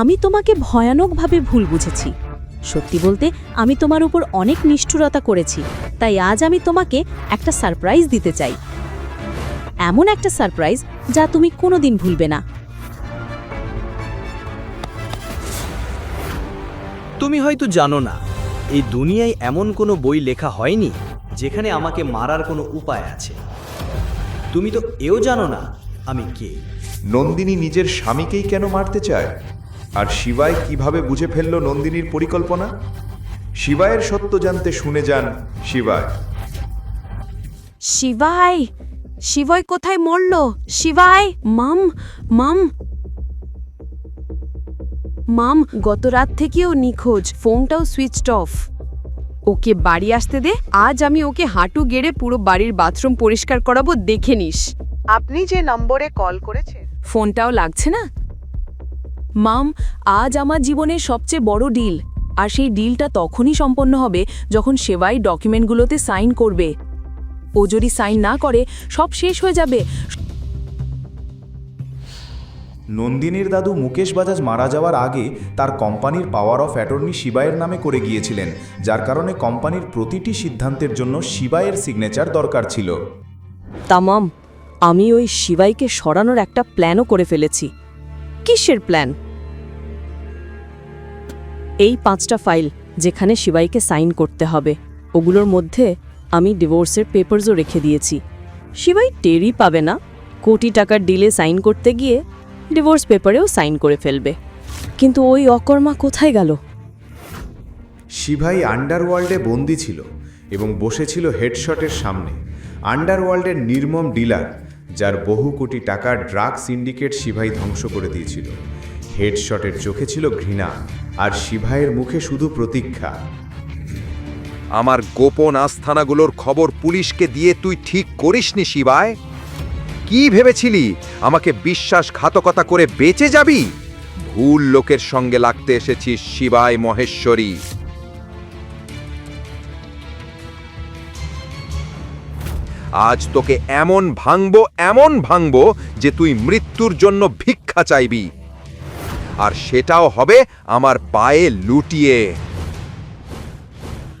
আমি তোমাকে ভয়ানকভাবে ভুল বুঝেছি। সত্যি বলতে আমি তোমার উপর অনেক নিষ্ঠুরতা করেছি তাই আজ আমি তোমাকে একটা সারপ্রাইজ দিতে চাই। এমন একটা সারপ্রাইজ যা তুমি কোনোদিন ভুলবে না। তুমি হয়তো জানো না এই দুনিয়ায় এমন কোনো বই লেখা হয়নি যেখানে আমাকে মারার কোনো উপায় আছে। তুমি তো এও জানো না আমি কে। নন্দিনী নিজের স্বামীকেই কেন মারতে চায়? আর শিবাই কীভাবে বুঝে ফেলল নন্দিনীর পরিকল্পনা? শিবায়ের সত্য জানতে শুনে যান শিবায় শিবাই শিবয় কোথায় মরল? শিবাই মাম মাম। মাম গত রাত থেকেও নিখোঁজ। ফোনটাও সুইচড অফ ওকে বাড়ি আসতে দে আজ আমি ওকে হাঁটু গেড়ে পুরো বাড়ির বাথরুম পরিষ্কার করাবো দেখে নিস। আপনি যে নম্বরে কল করেছেন। ফোনটাও লাগছে না? মাম আজ আমার জীবনের সবচেয়ে বড় ডিল। আর সেই ডিলটা তখনই সম্পন্ন হবে যখন সেবাই ডকুমেন্টগুলোতে সাইন করবে। ও যদি সাইন না করে সব শেষ হয়ে যাবে। নন্দিনীর দাদু মুকেশ বাজাজ মারা যাওয়ার আগে তার কোম্পানির পাওয়ার অফ অ্যাটর্নি শিবায়ের নামে করে গিয়েছিলেন যার কারণে কোম্পানির প্রতিটি সিদ্ধান্তের জন্য শিবায়ের সিগনেচার দরকার ছিল। তামাম আমি ওই শিবাইকে সরানোর একটা প্ল্যানও করে ফেলেছি। কিসের প্ল্যান এই পাঁচটা ফাইল যেখানে শিবাইকে সাইন করতে হবে, ওগুলোর মধ্যে আমি ডিভোর্সের পেপারসও রেখে দিয়েছি। শিবাই টেরই পাবে না। কোটি টাকার ডিলে সাইন করতে গিয়ে ডিভোর্স পেপারেও সাইন করে ফেলবে। কিন্তু ওই অকর্মা কোথায় গেল? শিভাই আন্ডারওয়ার্ল্ডে বন্দি ছিল এবং বসেছিল হেডশটের সামনে। আন্ডারওয়ার্ল্ডের নির্মম ডিলার, যার বহু কোটি টাকার ড্রাগ সিন্ডিকেট শিভাই ধ্বংস করে দিয়েছিল। হেডশটের চোখে ছিল ঘৃণা, আর শিভাইয়ের মুখে শুধু প্রতীক্ষা। আমার গোপন আস্থানাগুলোর খবর পুলিশকে দিয়ে তুই ঠিক করিসনি শিবায় কি ভেবেছিলি? আমাকে বিশ্বাসঘাতকতা করে বেঁচে যাবি? ভুল লোকের সঙ্গে লাগতে এসেছিস শিবায় মহেশ্বরী। আজ তোকে এমন ভাঙবো এমন ভাঙবো যে তুই মৃত্যুর জন্য ভিক্ষা চাইবি। আর সেটাও হবে আমার পায়ে লুটিয়ে।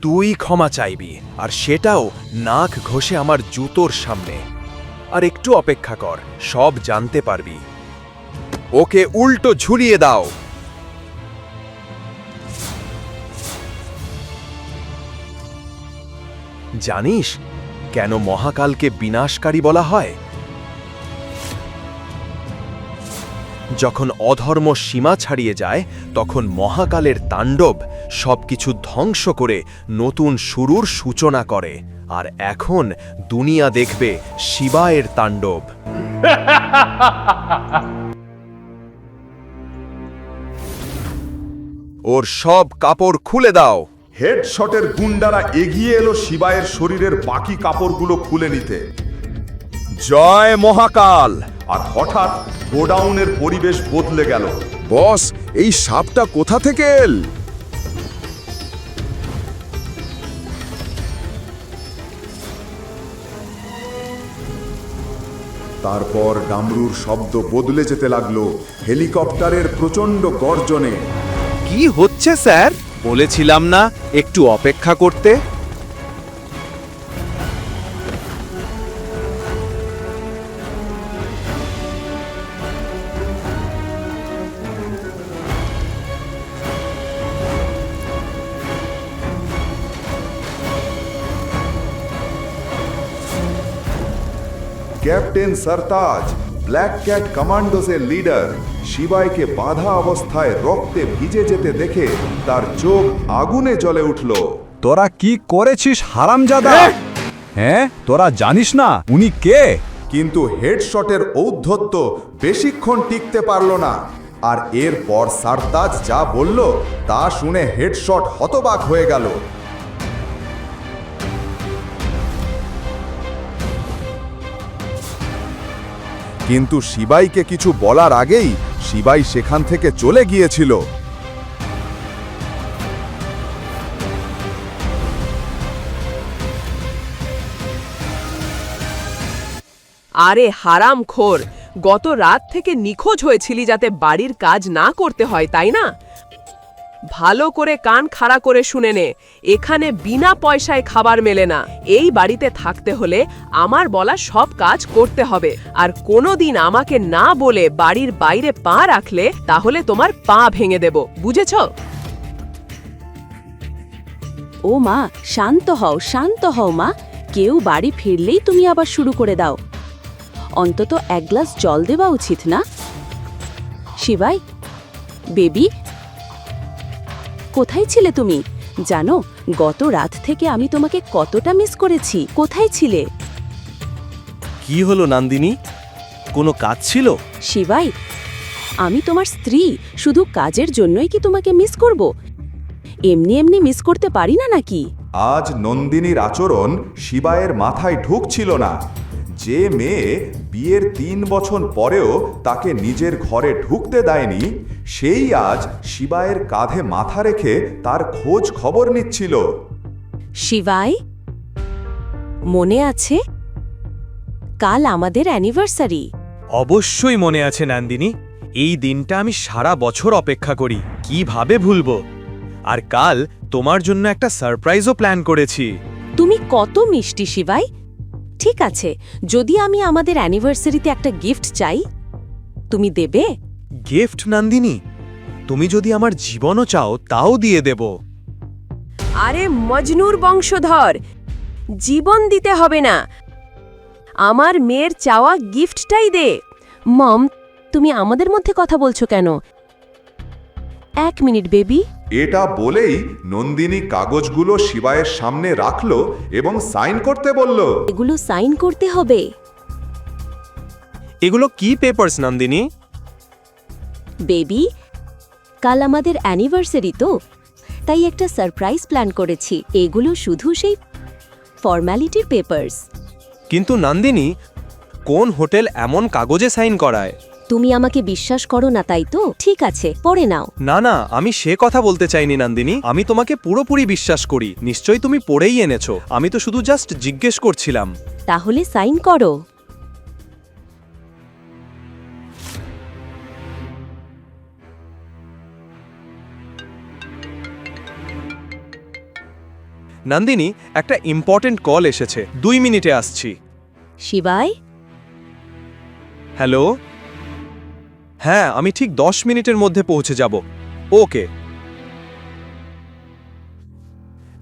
তুই ক্ষমা চাইবি, আর সেটাও নাক ঘষে আমার জুতোর সামনে। আর একটু অপেক্ষা কর, সব জানতে পারবি। ওকে উল্টো ঝুলিয়ে দাও। জানিস, কেন মহাকালকে বিনাশকারী বলা হয়? যখন অধর্ম সীমা ছাড়িয়ে যায় তখন মহাকালের তাণ্ডব সবকিছু ধ্বংস করে নতুন শুরুর সূচনা করে। আর এখন দুনিয়া দেখবে শিবায়ের তাণ্ডব। ওর সব কাপড় খুলে দাও। হেডশটের গুন্ডারা এগিয়ে এলো শিবায়ের শরীরের বাকি কাপড়গুলো খুলে নিতে। জয় মহাকাল! আর হঠাৎ গোডাউনের পরিবেশ বদলে গেল। বস এই সাপটা কোথা থেকে এল? তারপর ডামরুর শব্দ বদলে যেতে লাগল হেলিকপ্টারের প্রচণ্ড গর্জনে। কি হচ্ছে স্যার? বলেছিলাম না একটু অপেক্ষা করতে? ক্যাপ্টেন সরতাজ ব্ল্যাক ক্যাট কমান্ডোসের লিডার শিবাইকে বাধা অবস্থায় রক্তে ভিজে যেতে দেখে তার চোখ আগুনে জ্বলে উঠল। তোরা কি করেছিস হারামজাদা? হ্যাঁ তোরা জানিস না উনি কে? কিন্তু হেডশটের ঔদ্ধত্য বেশিক্ষণ টিকতে পারল না। আর এরপর সারতাজ যা বলল তা শুনে হেডশট হতবাক হয়ে গেল। কিন্তু শিবাইকে কিছু বলার আগেই শিবাই সেখান থেকে চলে গিয়েছিল। আরে হারাম খোর, গত রাত থেকে নিখোঁজ হয়েছিলি যাতে বাড়ির কাজ না করতে হয়, তাই না? ভালো করে কান খাড়া করে শুনে নে। এখানে বিনা পয়সায় খাবার মেলে না। এই বাড়িতে থাকতে হলে আমার বলা সব কাজ করতে হবে। আর কোনোদিন আমাকে না বলে বাড়ির বাইরে পা রাখলে তাহলে তোমার পা ভেঙে দেব। বুঝেছ? ও মা, শান্ত হও শান্ত হও মা। কেউ বাড়ি ফিরলেই তুমি আবার শুরু করে দাও। অন্তত এক গ্লাস জল দেওয়া উচিত না? শিবাই, বেবি কোথায় ছিলে তুমি? জানো গত রাত থেকে আমি তোমাকে কতটা মিস করেছি। কোথায় ছিলে? কি হলো নান্দিনী? কোনো কাজ ছিল? শিবাই আমি তোমার স্ত্রী শুধু কাজের জন্যই কি তোমাকে মিস করব? এমনি এমনি মিস করতে পারি না নাকি? আজ নন্দিনীর আচরণ শিবায়ের মাথায় ঢুকছিল না। যে মেয়ে বিয়ের তিন বছর পরেও তাকে নিজের ঘরে ঢুকতে দেয়নি সেই আজ শিবায়ের কাঁধে মাথা রেখে তার খোঁজ খবর নিচ্ছিল। শিবাই মনে আছে? কাল আমাদের অ্যানিভার্সারি। অবশ্যই মনে আছে নান্দিনী। এই দিনটা আমি সারা বছর অপেক্ষা করি। কীভাবে ভুলবো? আর কাল তোমার জন্য একটা সারপ্রাইজও প্ল্যান করেছি। তুমি কত মিষ্টি শিবাই? ঠিক আছে যদি আমি আমাদের অ্যানিভার্সারিতে একটা গিফট চাই তুমি দেবে? গিফট নান্দিনী তুমি যদি আমার জীবনও চাও তাও দিয়ে দেব। আরে মজনুর বংশধর জীবন দিতে হবে না। আমার মেয়ের চাওয়া গিফটটাই দে। মম তুমি আমাদের মধ্যে কথা বলছো কেন? এক মিনিট বেবি। এটা বলেই নন্দিনী কাগজগুলো শিবায়ের সামনে রাখল এবং সাইন করতে বলল। এগুলো সাইন করতে হবে। এগুলো কি পেপারস নন্দিনী? বেবি। কাল আমাদের অ্যানিভার্সারি তো তাই একটা সারপ্রাইজ প্ল্যান করেছি। এগুলো শুধু সেই ফর্ম্যালিটির পেপার্স কিন্তু নন্দিনী কোন হোটেল এমন কাগজে সাইন করায়? তুমি আমাকে বিশ্বাস করো না তাই তো? ঠিক আছে পড়ে নাও। না না আমি সে কথা বলতে চাইনি নন্দিনী। আমি তোমাকে পুরোপুরি বিশ্বাস করি। নিশ্চয়ই তুমি পড়েই এনেছো। আমি তো শুধু জাস্ট জিজ্ঞেস করছিলাম। তাহলে সাইন করো। নন্দিনী একটা ইম্পর্টেন্ট কল এসেছে। দুই মিনিটে আসছি। শিবাই? হ্যালো হ্যাঁ আমি ঠিক দশ মিনিটের মধ্যে পৌঁছে যাব। ওকে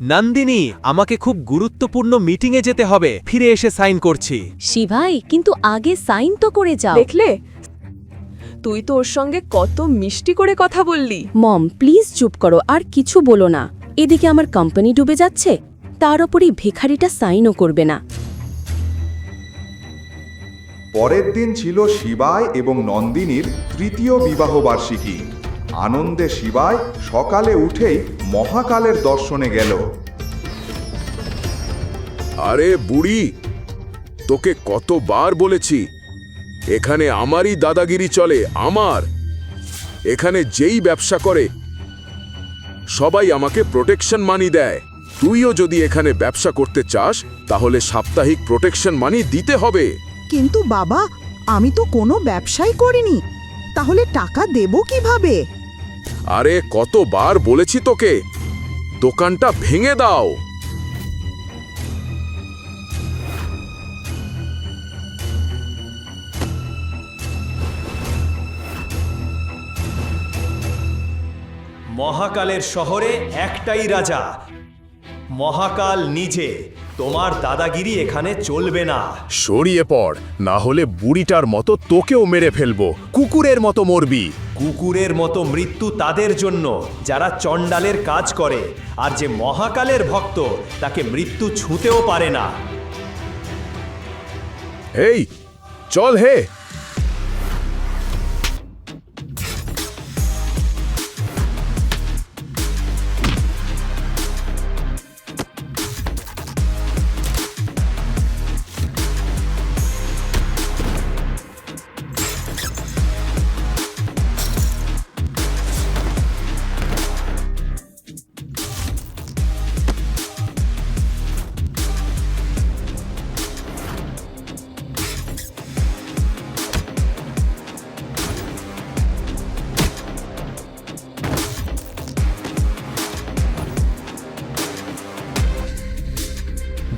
নন্দিনী আমাকে খুব গুরুত্বপূর্ণ মিটিংয়ে যেতে হবে। ফিরে এসে সাইন করছি। শিবাই কিন্তু আগে সাইন তো করে যাও। দেখলে? তুই তো ওর সঙ্গে কত মিষ্টি করে কথা বললি। মম প্লিজ চুপ করো আর কিছু বলো না। এদিকে আমার কোম্পানি ডুবে যাচ্ছে তার ওপরই ভিখারিটা সাইনও করবে না। পরের দিন ছিল শিবায় এবং নন্দিনীর তৃতীয় বিবাহবার্ষিকী। আনন্দে শিবায় সকালে উঠেই মহাকালের দর্শনে গেল। আরে বুড়ি তোকে কতবার বলেছি এখানে আমারই দাদাগিরি চলে আমার। এখানে যেই ব্যবসা করে সবাই আমাকে প্রোটেকশন মানি দেয়। তুইও যদি এখানে ব্যবসা করতে চাস তাহলে সাপ্তাহিক প্রোটেকশন মানি দিতে হবে। কিন্তু বাবা আমি তো কোনো ব্যবসাই করিনি। তাহলে টাকা দেব কীভাবে? আরে কতবার বলেছি তোকে। দোকানটা ভেঙে দাও। মহাকালের শহরে একটাই রাজা। মহাকাল নিজে। তোমার দাদাগিরি এখানে চলবে না। সরিয়ে পড় না হলে বুড়িটার মতো তোকেও মেরে ফেলব। কুকুরের মতো মরবি। কুকুরের মতো মৃত্যু তাদের জন্য যারা চণ্ডালের কাজ করে। আর যে মহাকালের ভক্ত তাকে মৃত্যু ছুঁতেও পারে না। এই চল হে।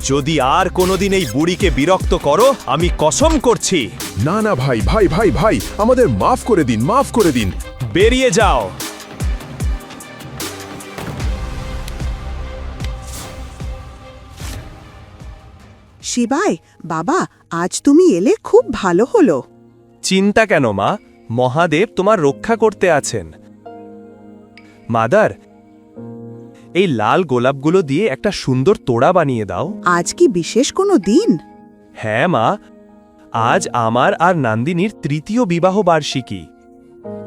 যদি আর কোনোদিন এই বুড়িকে বিরক্ত করো আমি কসম করছি। না না ভাই ভাই ভাই ভাই আমাদের মাফ করে দিন মাফ করে দিন। বেরিয়ে যাও। শিবাই বাবা আজ তুমি এলে খুব ভালো হলো। চিন্তা কেন মা? মহাদেব তোমার রক্ষা করতে আছেন। মাদার এই লাল গোলাপগুলো দিয়ে একটা সুন্দর তোড়া বানিয়ে দাও। আজ কি বিশেষ কোনো দিন? হ্যাঁ মা। আজ আমার আর নান্দিনীর তৃতীয় বিবাহ বার্ষিকী।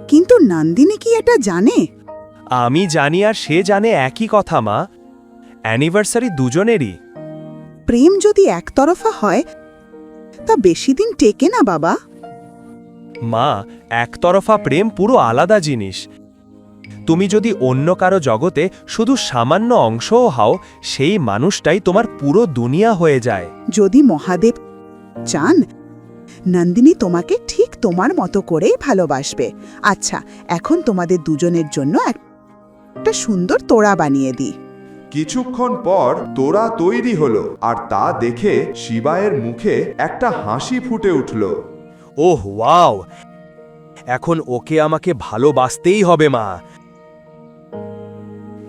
কিন্তু নান্দিনী কি এটা জানে? আমি জানি আর সে জানে একই কথা মা। অ্যানিভার্সারি দুজনেরই। প্রেম যদি একতরফা হয় তা বেশি দিন টেকে না বাবা। মা একতরফা প্রেম পুরো আলাদা জিনিস। তুমি যদি অন্য কারও জগতে শুধু সামান্য অংশও হও সেই মানুষটাই তোমার পুরো দুনিয়া হয়ে যায়। যদি মহাদেব চান নন্দিনী তোমাকে ঠিক তোমার মতো করেই ভালোবাসবে। আচ্ছা এখন তোমাদের দুজনের জন্য একটা সুন্দর তোড়া বানিয়ে দিই। কিছুক্ষণ পর তোরা তৈরি হলো আর তা দেখে শিবায়ের মুখে একটা হাসি ফুটে উঠল। Oh wow! এখন ওকে আমাকে ভালোবাসতেই হবে মা।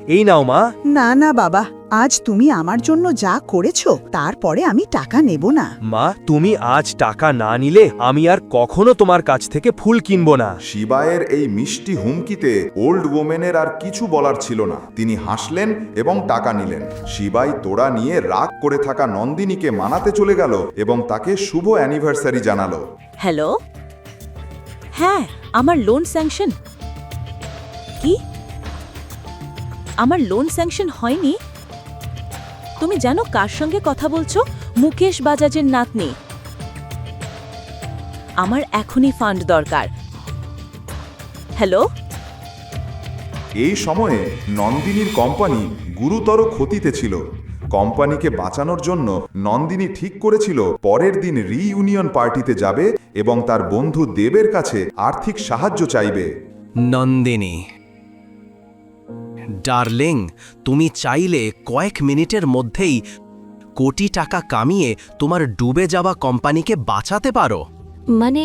এই নাও মা। না না বাবা আজ তুমি আমার জন্য যা করেছ তারপরে আমি টাকা নেব না। মা তুমি আজ টাকা না নিলে আমি আর কখনো তোমার কাছ থেকে ফুল কিনব না। শিবায়ের এই মিষ্টি হুমকিতে ওল্ড ওমেনের আর কিছু বলার ছিল না। তিনি হাসলেন এবং টাকা নিলেন। শিবাই তোড়া নিয়ে রাগ করে থাকা নন্দিনীকে মানাতে চলে গেল এবং তাকে শুভ অ্যানিভার্সারি জানালো। হ্যালো? হ্যাঁ আমার লোন স্যাংশন কি? আমার লোন স্যাংশন হয়নি? তুমি জানো কার সঙ্গে কথা বলছো? মুকেশ বাজাজের নাতনি। আমার এখনই ফান্ড দরকার। হ্যালো এই সময়ে নন্দিনীর কোম্পানি গুরুতর ক্ষতিতে ছিল। কোম্পানিকে বাঁচানোর জন্য নন্দিনী ঠিক করেছিল পরের দিন রিইউনিয়ন পার্টিতে যাবে এবং তার বন্ধু দেবের কাছে আর্থিক সাহায্য চাইবে। নন্দিনী ডার্লিং তুমি চাইলে কয়েক মিনিটের মধ্যেই কোটি টাকা কামিয়ে তোমার ডুবে যাওয়া কোম্পানিকে বাঁচাতে পারো। মানে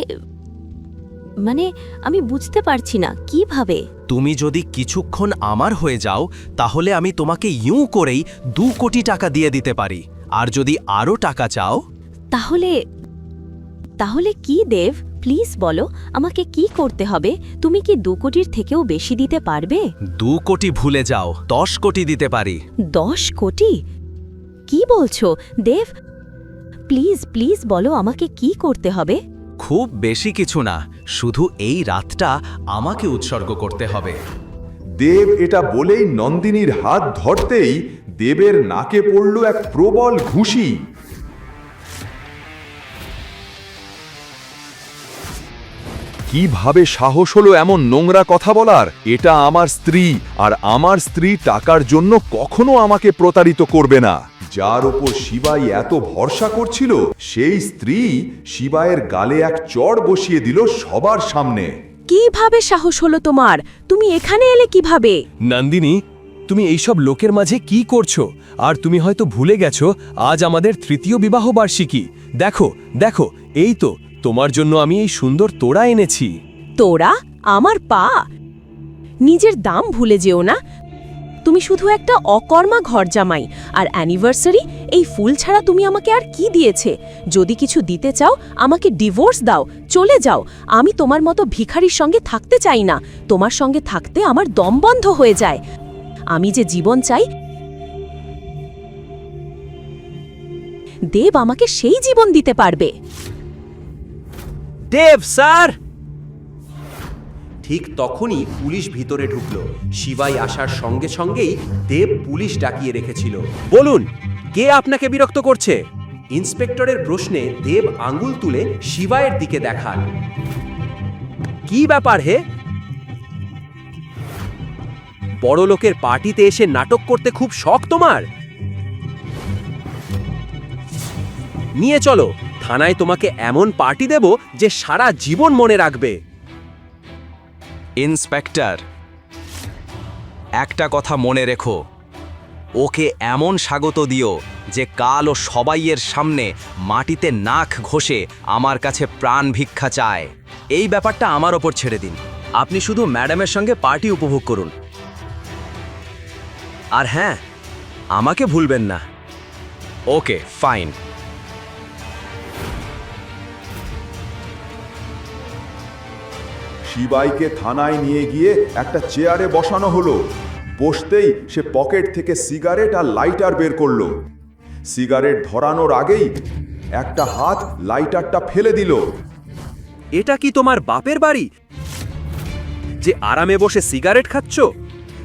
মানে আমি বুঝতে পারছি না কীভাবে? তুমি যদি কিছুক্ষণ আমার হয়ে যাও তাহলে আমি তোমাকে ইউ করেই দু কোটি টাকা দিয়ে দিতে পারি। আর যদি আরও টাকা চাও? তাহলে তাহলে কি দেব? প্লিজ বলো আমাকে কি করতে হবে? তুমি কি দু কোটির থেকেও বেশি দিতে পারবে? দু কোটি ভুলে যাও দশ কোটি দিতে পারি। দশ কোটি? কি বলছো? দেব প্লিজ প্লিজ বলো আমাকে কি করতে হবে? খুব বেশি কিছু না শুধু এই রাতটা আমাকে উৎসর্গ করতে হবে। দেব এটা বলেই নন্দিনীর হাত ধরতেই দেবের নাকে পড়ল এক প্রবল ঘুষি। কীভাবে সাহস হলো এমন নোংরা কথা বলার? এটা আমার স্ত্রী আর আমার স্ত্রী টাকার জন্য কখনো আমাকে প্রতারিত করবে না। যার ওপর শিবাই এত ভরসা করছিল সেই স্ত্রী শিবায়ের গালে এক চড় বসিয়ে দিল সবার সামনে। কীভাবে সাহস হলো তোমার? তুমি এখানে এলে কীভাবে? নন্দিনী তুমি এইসব লোকের মাঝে কি করছ? আর তুমি হয়তো ভুলে গেছো আজ আমাদের তৃতীয় বিবাহ বার্ষিকী দেখো দেখো এই তো তোমার জন্য আমি এই সুন্দর তোড়া এনেছি। তোরা আমার পা? নিজের দাম ভুলে যেও না। তুমি শুধু একটা অকর্মা ঘর জামাই, আর অ্যানিভার্সারি এই ফুল ছাড়া তুমি আমাকে আর কি দিয়েছে? যদি কিছু দিতে চাও, আমাকে ডিভোর্স দাও, চলে যাও। আমি তোমার মতো ভিখারির সঙ্গে থাকতে চাই না। তোমার সঙ্গে থাকতে আমার দম বন্ধ হয়ে যায়। আমি যে জীবন চাই, দেব আমাকে সেই জীবন দিতে পারবে। দেব স্যার! ঠিক তখনই পুলিশ ভিতরে ঢুকলো। শিবাই আসার সঙ্গে সঙ্গেই দেব পুলিশ ডাকিয়ে রেখেছিল। বলুন কে আপনাকে বিরক্ত করছে? ইন্সপেক্টরের প্রশ্নে দেব আঙ্গুল তুলে শিবায়ের দিকে দেখান। কি ব্যাপার হে? বড় লোকের পার্টিতে এসে নাটক করতে খুব শখ তোমার? নিয়ে চলো। থানায় তোমাকে এমন পার্টি দেব যে সারা জীবন মনে রাখবে। ইন্সপেক্টর, একটা কথা মনে রেখো। ওকে এমন স্বাগত দিও যে কাল ও সবাইয়ের সামনে মাটিতে নাক ঘষে আমার কাছে প্রাণ ভিক্ষা চায়। এই ব্যাপারটা আমার ওপর ছেড়ে দিন। আপনি শুধু ম্যাডামের সঙ্গে পার্টি উপভোগ করুন। আর হ্যাঁ আমাকে ভুলবেন না। ওকে, ফাইন। শিবাইকে থানায় নিয়ে গিয়ে একটা চেয়ারে বসানো হলো। বসতেই সে পকেট থেকে সিগারেট আর লাইটার বের করল। সিগারেট ধরানোর আগেই একটা হাত লাইটারটা ফেলে দিল। এটা কি তোমার বাপের বাড়ি? যে আরামে বসে সিগারেট খাচ্ছ?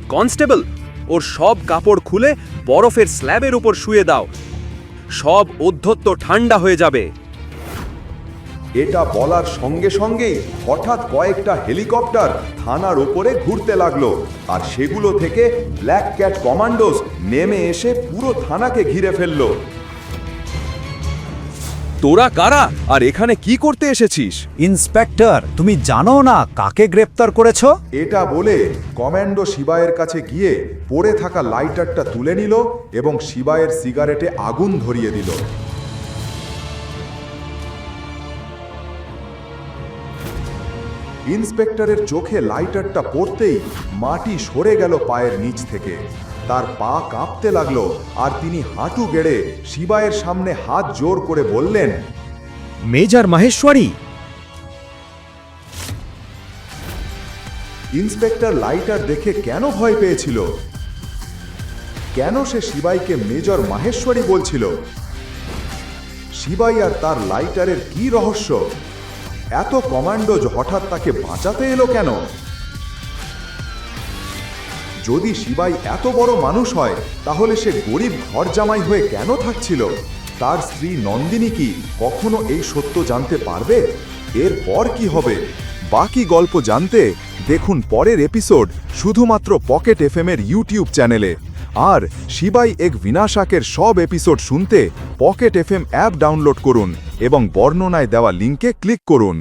কনস্টেবল, ওর সব কাপড় খুলে বরফের স্ল্যাবের উপর শুয়ে দাও। সব অধ্যত্ত ঠান্ডা হয়ে যাবে। এটা বলার সঙ্গে সঙ্গেই হঠাৎ কয়েকটা হেলিকপ্টার থানার ওপরে ঘুরতে লাগল। আর সেগুলো থেকে ব্ল্যাক ক্যাট কমান্ডোস নেমে এসে পুরো থানাকে ঘিরে ফেলল। তোরা কারা? আর এখানে কি করতে এসেছিস? ইন্সপেক্টর তুমি জানো না কাকে গ্রেপ্তার করেছ? এটা বলে কমান্ডো শিবায়ের কাছে গিয়ে পড়ে থাকা লাইটারটা তুলে নিল এবং শিবায়ের সিগারেটে আগুন ধরিয়ে দিল। ইন্সপেক্টরের চোখে লাইটারটা পড়তেই মাটি সরে গেল পায়ের নিচ থেকে। তার পা কাঁপতে লাগল আর তিনি হাঁটু গেড়ে শিবায়ের সামনে হাত জোর করে বললেন মেজর মাহেশ্বরী! ইন্সপেক্টর লাইটার দেখে কেন ভয় পেয়েছিল? কেন সে শিবাইকে মেজর মাহেশ্বরী বলছিল? শিবাই আর তার লাইটারের কি রহস্য? এত কমান্ডোজ হঠাৎ তাকে বাঁচাতে এলো কেন? যদি শিবাই এত বড় মানুষ হয়, তাহলে সে গরিব ঘর জামাই হয়ে কেন থাকছিল? তার স্ত্রী নন্দিনী কি কখনো এই সত্য জানতে পারবে? এরপর কি হবে? বাকি গল্প জানতে দেখুন পরের এপিসোড শুধুমাত্র পকেট এফএম এর ইউটিউব চ্যানেলে। আর শিবাই এক বিনাশাকের সব এপিসোড শুনতে পকেট এফএম অ্যাপ ডাউনলোড করুন এবং বর্ণনায় দেওয়া লিঙ্কে ক্লিক করুন।